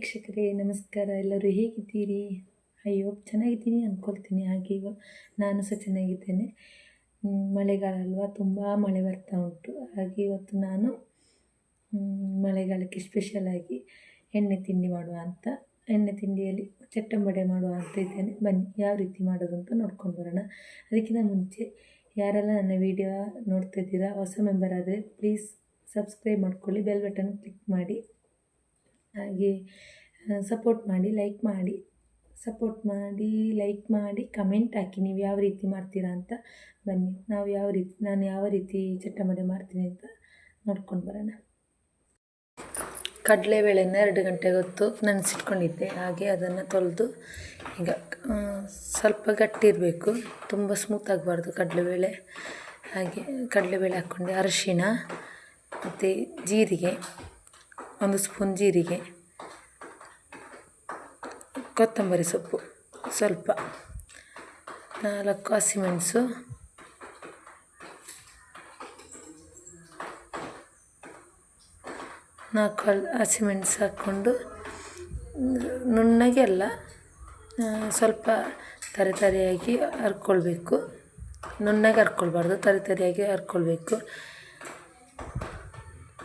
ವೀಕ್ಷಕರೇ, ನಮಸ್ಕಾರ. ಎಲ್ಲರೂ ಹೇಗಿದ್ದೀರಿ? ಅಯ್ಯೋ, ಚೆನ್ನಾಗಿದ್ದೀನಿ ಅಂದ್ಕೊಳ್ತೀನಿ ಹಾಗೆ ನಾನು ಸಹ ಚೆನ್ನಾಗಿದ್ದೇನೆ. ಮಳೆಗಾಲ ಅಲ್ವಾ? ತುಂಬ ಮಳೆ ಬರ್ತಾ ಉಂಟು. ಹಾಗೆ ಇವತ್ತು ನಾನು ಮಳೆಗಾಲಕ್ಕೆ ಸ್ಪೆಷಲಾಗಿ ಎಣ್ಣೆ ತಿಂಡಿ ಮಾಡುವ ಅಂತ, ಎಣ್ಣೆ ತಿಂಡಿಯಲ್ಲಿ ಚಟ್ಟಂಬಡೆ ಮಾಡುವ ಅಂತ ಇದ್ದೇನೆ. ಬನ್ನಿ, ಯಾವ ರೀತಿ ಮಾಡೋದು ಅಂತ ನೋಡ್ಕೊಂಡು ಬರೋಣ. ಅದಕ್ಕಿಂತ ಮುಂಚೆ, ಯಾರೆಲ್ಲ ನನ್ನ ವಿಡಿಯೋ ನೋಡ್ತಾ ಇದ್ದೀರಾ, ಹೊಸ ಮೆಂಬರ್ ಆದರೆ ಪ್ಲೀಸ್ ಸಬ್ಸ್ಕ್ರೈಬ್ ಮಾಡ್ಕೊಳ್ಳಿ ಬೆಲ್ ಬಟನ್ ಕ್ಲಿಕ್ ಮಾಡಿ. ಹಾಗೆ ಸಪೋರ್ಟ್ ಮಾಡಿ ಲೈಕ್ ಮಾಡಿ ಸಪೋರ್ಟ್ ಮಾಡಿ ಲೈಕ್ ಮಾಡಿ ಕಮೆಂಟ್ ಹಾಕಿ. ನೀವು ಯಾವ ರೀತಿ ಮಾಡ್ತೀರಾ ಅಂತ ಬನ್ನಿ. ನಾವು ಯಾವ ರೀತಿ, ನಾನು ಯಾವ ರೀತಿ ಚಟ್ಟಂಬಡೆ ಮಾಡ್ತೀನಿ ಅಂತ ನೋಡ್ಕೊಂಡು ಬರೋಣ. ಕಡಲೆಬೇಳೆನ ಎರಡು ಗಂಟೆಗೆ ಹೊತ್ತು ನೆನೆಸಿಟ್ಕೊಂಡಿದ್ದೆ. ಹಾಗೆ ಅದನ್ನು ತೊಳೆದು ಈಗ ಸ್ವಲ್ಪ ಗಟ್ಟಿ ಇರಬೇಕು. ತುಂಬ ಸ್ಮೂತ್ ಆಗಬಾರ್ದು ಕಡಲೆಬೇಳೆ ಹಾಗೆ ಕಡಲೆಬೇಳೆ ಹಾಕ್ಕೊಂಡೆ ಅರಿಶಿಣ, ಮತ್ತು ಜೀರಿಗೆ. ಒಂದು ಸ್ಪೂನ್ ಜೀರಿಗೆ, ಕೊತ್ತಂಬರಿ ಸೊಪ್ಪು ಸ್ವಲ್ಪ, ನಾಲ್ಕು ಹಸಿಮೆಣಸು ನಾಲ್ಕು ಹಸಿಮೆಣಸು ಹಾಕ್ಕೊಂಡು, ನುಣ್ಣಗೆ ಅಲ್ಲ ಸ್ವಲ್ಪ ತರಿ ತರಿಯಾಗಿ ಹರ್ಕೊಳ್ಬೇಕು ನುಣ್ಣಗೆ ಹರ್ಕೊಳ್ಬಾರ್ದು ತರಿ ತರಿಯಾಗಿ ಹರ್ಕೊಳ್ಬೇಕು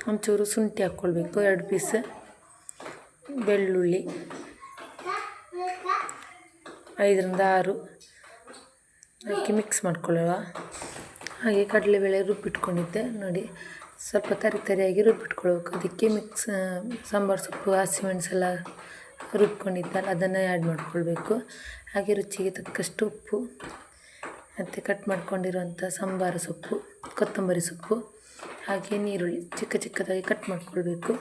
ಒಂಚೂರು ಶುಂಠಿ ಹಾಕ್ಕೊಳ್ಬೇಕು, ಎರಡು ಪೀಸ್ ಬೆಳ್ಳುಳ್ಳಿ, ಐದರಿಂದ ಆರು. ಹಾಕಿ ಮಿಕ್ಸ್ ಮಾಡ್ಕೊಳ್ಳೋಣ. ಹಾಗೆ ಕಡಲೆಬೇಳೆ ರುಬ್ಬಿಟ್ಕೊಂಡಿದ್ದೆ. ನೋಡಿ, ಸ್ವಲ್ಪ ತರಿ ತರಿಯಾಗಿ ರುಬ್ಬಿಟ್ಕೊಳ್ಬೇಕು. ಅದಕ್ಕೆ ಮಿಕ್ಸ್ ಸಾಂಬಾರು ಸೊಪ್ಪು ಹಸಿಮೆಣಸೆಲ್ಲ ರುಬ್ಕೊಂಡಿದ್ದಲ್ಲ ಅದನ್ನು ಆ್ಯಡ್ ಮಾಡ್ಕೊಳ್ಬೇಕು. ಹಾಗೆ ರುಚಿಗೆ ತಕ್ಕಷ್ಟು ಉಪ್ಪು, ಮತ್ತು ಕಟ್ ಮಾಡ್ಕೊಂಡಿರುವಂಥ ಸಾಂಬಾರು ಸೊಪ್ಪು, ಕೊತ್ತಂಬರಿ ಸೊಪ್ಪು. ಹಾಗೆ ನೀರುಳ್ಳಿ ಚಿಕ್ಕ ಚಿಕ್ಕದಾಗಿ ಕಟ್ ಮಾಡ್ಕೊಳ್ಬೇಕು.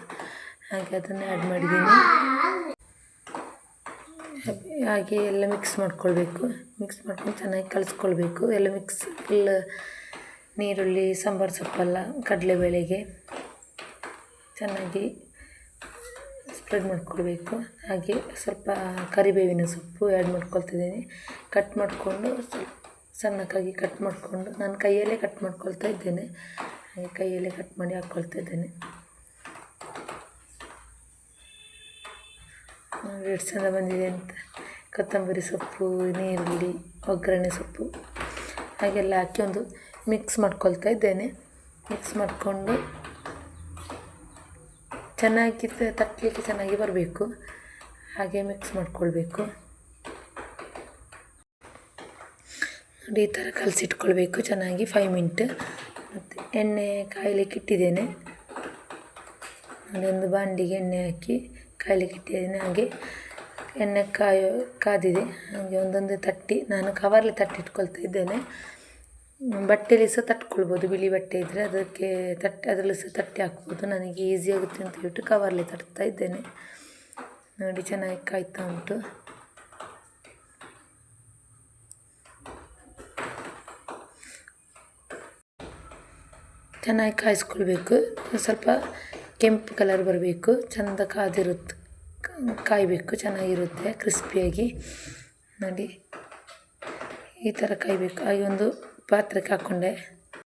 ಹಾಗೆ ಅದನ್ನು ಆ್ಯಡ್ ಮಾಡಿದ್ದೀನಿ. ಹಾಗೆ ಎಲ್ಲ ಮಿಕ್ಸ್ ಮಾಡ್ಕೊಳ್ಬೇಕು. ಮಿಕ್ಸ್ ಮಾಡ್ಕೊಂಡು ಚೆನ್ನಾಗಿ ಕಲಿಸ್ಕೊಳ್ಬೇಕು. ಎಲ್ಲ ಮಿಕ್ಸ್ ಎಲ್ಲ ನೀರುಳ್ಳಿ, ಸಾಂಬಾರು ಸೊಪ್ಪೆಲ್ಲ ಕಡಲೆಬೇಳೆಗೆ ಚೆನ್ನಾಗಿ ಸ್ಪ್ರೆಡ್ ಮಾಡ್ಕೊಳ್ಬೇಕು. ಹಾಗೆ ಸ್ವಲ್ಪ ಕರಿಬೇವಿನ ಸೊಪ್ಪು ಆ್ಯಡ್ ಮಾಡ್ಕೊಳ್ತಿದ್ದೀನಿ. ಕಟ್ ಮಾಡಿಕೊಂಡು ಸಣ್ಣಕ್ಕಾಗಿ ಕಟ್ ಮಾಡಿಕೊಂಡು ನಾನು ಕೈಯಲ್ಲೇ ಕಟ್ ಮಾಡ್ಕೊಳ್ತಾ ಇದ್ದೇನೆ. ಹಾಗೆ ಕೈಯಲ್ಲೇ ಕಟ್ ಮಾಡಿ ಹಾಕ್ಕೊಳ್ತಾ ಇದ್ದೇನೆ ಎರಡು ಎಷ್ಟು ಚಂದ ಬಂದಿದೆ ಅಂತ. ಕೊತ್ತಂಬರಿ ಸೊಪ್ಪು ನೀರುಳ್ಳಿ ಒಗ್ಗರಣೆ ಸೊಪ್ಪು, ಹಾಗೆಲ್ಲ ಹಾಕಿ ಒಂದು ಮಿಕ್ಸ್ ಮಾಡ್ಕೊಳ್ತಾ ಇದ್ದೇನೆ. ಮಿಕ್ಸ್ ಮಾಡಿಕೊಂಡು ಚೆನ್ನಾಗಿ ತಟ್ಟಲಿಕ್ಕೆ ಚೆನ್ನಾಗಿ ಬರಬೇಕು. ಹಾಗೆ ಮಿಕ್ಸ್ ಮಾಡ್ಕೊಳ್ಬೇಕು. ನೋಡಿ ಈ ಥರ ಕಲಸಿಟ್ಕೊಳ್ಬೇಕು ಚೆನ್ನಾಗಿ ಫೈವ್ ಮಿನಿಟ್ ಮತ್ತು ಎಣ್ಣೆ ಕಾಯಲಿಕ್ಕೆ ಇಟ್ಟಿದ್ದೇನೆ. ಅದೊಂದು ಬಾಂಡಿಗೆ ಎಣ್ಣೆ ಹಾಕಿ ಕಾಯಲಿಕ್ಕೆ ಇಟ್ಟಿದ್ದೇನೆ. ಹಾಗೆ ಎಣ್ಣೆ ಕಾಯೋ, ಕಾದಿದೆ. ಹಾಗೆ ಒಂದೊಂದು ತಟ್ಟಿ ನಾನು ಕವರಲ್ಲಿ ತಟ್ಟಿ ಇಟ್ಕೊಳ್ತಾ ಇದ್ದೇನೆ. ಬಟ್ಟೆಯಲ್ಲಿ ಸಹ ತಟ್ಕೊಳ್ಬೋದು. ಬಿಳಿ ಬಟ್ಟೆ ಇದ್ದರೆ ಅದಕ್ಕೆ ತಟ್ಟೆ ಅದರಲ್ಲಿ ಸಹ ತಟ್ಟಿ ಹಾಕ್ಬೋದು. ನನಗೆ ಈಸಿ ಆಗುತ್ತೆ ಅಂತ ಹೇಳ್ಬಿಟ್ಟು ಕವರಲ್ಲಿ ತಟ್ತಾ ಇದ್ದೇನೆ. ನೋಡಿ ಚೆನ್ನಾಗಿ ಕಾಯ್ತಾ ಉಂಟು. ಚೆನ್ನಾಗಿ ಕಾಯಿಸ್ಕೊಳ್ಬೇಕು. ಸ್ವಲ್ಪ ಕೆಂಪು ಕಲರ್ ಬರಬೇಕು. ಚೆಂದ ಕಾದಿರುತ್ತೆ ಕಾಯಬೇಕು. ಚೆನ್ನಾಗಿರುತ್ತೆ ಕ್ರಿಸ್ಪಿಯಾಗಿ ನೋಡಿ, ಈ ಥರ ಕಾಯಬೇಕು. ಹಾಗೆ ಒಂದು ಪಾತ್ರೆಗೆ ಹಾಕ್ಕೊಂಡೆ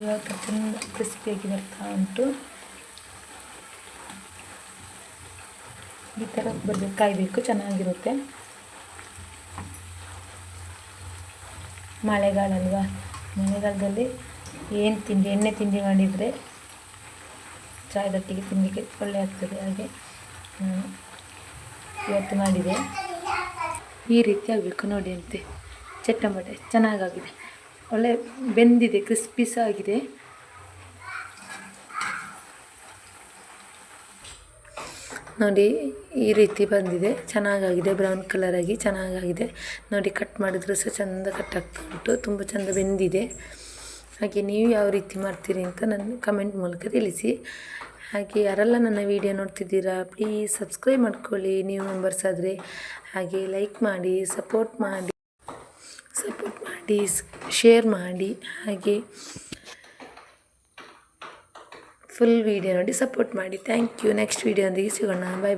ಇವಾಗ ಚೆಂದ ಕ್ರಿಸ್ಪಿಯಾಗಿ ಬರ್ತಾ ಉಂಟು. ಈ ಥರ ಬರಬೇಕು. ಕಾಯಬೇಕು. ಚೆನ್ನಾಗಿರುತ್ತೆ. ಮಳೆಗಾಲ ಅಲ್ವಾ ಮಳೆಗಾಲದಲ್ಲಿ ಏನು ತಿಂಡಿ, ಎಣ್ಣೆ ತಿಂಡಿ ಮಾಡಿದರೆ ಚಾಯ್ದೊಟ್ಟಿಗೆ ತಿನ್ನಲಿಕ್ಕೆ ಒಳ್ಳೆ ಆಗ್ತದೆ. ಹಾಗೆ ಇವತ್ತು ಮಾಡಿದೆ. ಈ ರೀತಿ ಆಗಬೇಕು ನೋಡಿ ಅಂತೆ. ಚಟ್ಟಂಬಟೆ ಚೆನ್ನಾಗಾಗಿದೆ. ಒಳ್ಳೆ ಬೆಂದಿದೆ ಕ್ರಿಸ್ಪಿ ಸಹ ಆಗಿದೆ. ನೋಡಿ, ಈ ರೀತಿ ಬಂದಿದೆ. ಚೆನ್ನಾಗಾಗಿದೆ ಬ್ರೌನ್ ಕಲರಾಗಿ ಚೆನ್ನಾಗಾಗಿದೆ. ನೋಡಿ ಕಟ್ ಮಾಡಿದ್ರು ಸಹ ಚೆಂದ ಕಟ್ ಆಗ್ತಾ ಉಂಟು. ತುಂಬ ಚೆಂದ ಬೆಂದಿದೆ. ಹಾಗೆ ನೀವು ಯಾವ ರೀತಿ ಮಾಡ್ತೀರಿ ಅಂತ ನನ್ನ ಕಮೆಂಟ್ ಮೂಲಕ ತಿಳಿಸಿ. ಹಾಗೆ ಯಾರೆಲ್ಲ ನನ್ನ ವಿಡಿಯೋ ನೋಡ್ತಿದ್ದೀರಾ ಪ್ಲೀಸ್ ಸಬ್ಸ್ಕ್ರೈಬ್ ಮಾಡ್ಕೊಳ್ಳಿ. ನೀವು ಮೆಂಬರ್ಸ್ ಆದರೆ ಹಾಗೆ ಲೈಕ್ ಮಾಡಿ ಸಪೋರ್ಟ್ ಮಾಡಿ ಸಪೋರ್ಟ್ ಮಾಡಿ ಶೇರ್ ಮಾಡಿ. ಹಾಗೆ ಫುಲ್ ವಿಡಿಯೋ ನೋಡಿ ಸಪೋರ್ಟ್ ಮಾಡಿ. ಥ್ಯಾಂಕ್ ಯು ನೆಕ್ಸ್ಟ್ ವಿಡಿಯೋ ಸಿಗೋಣ. Bye bye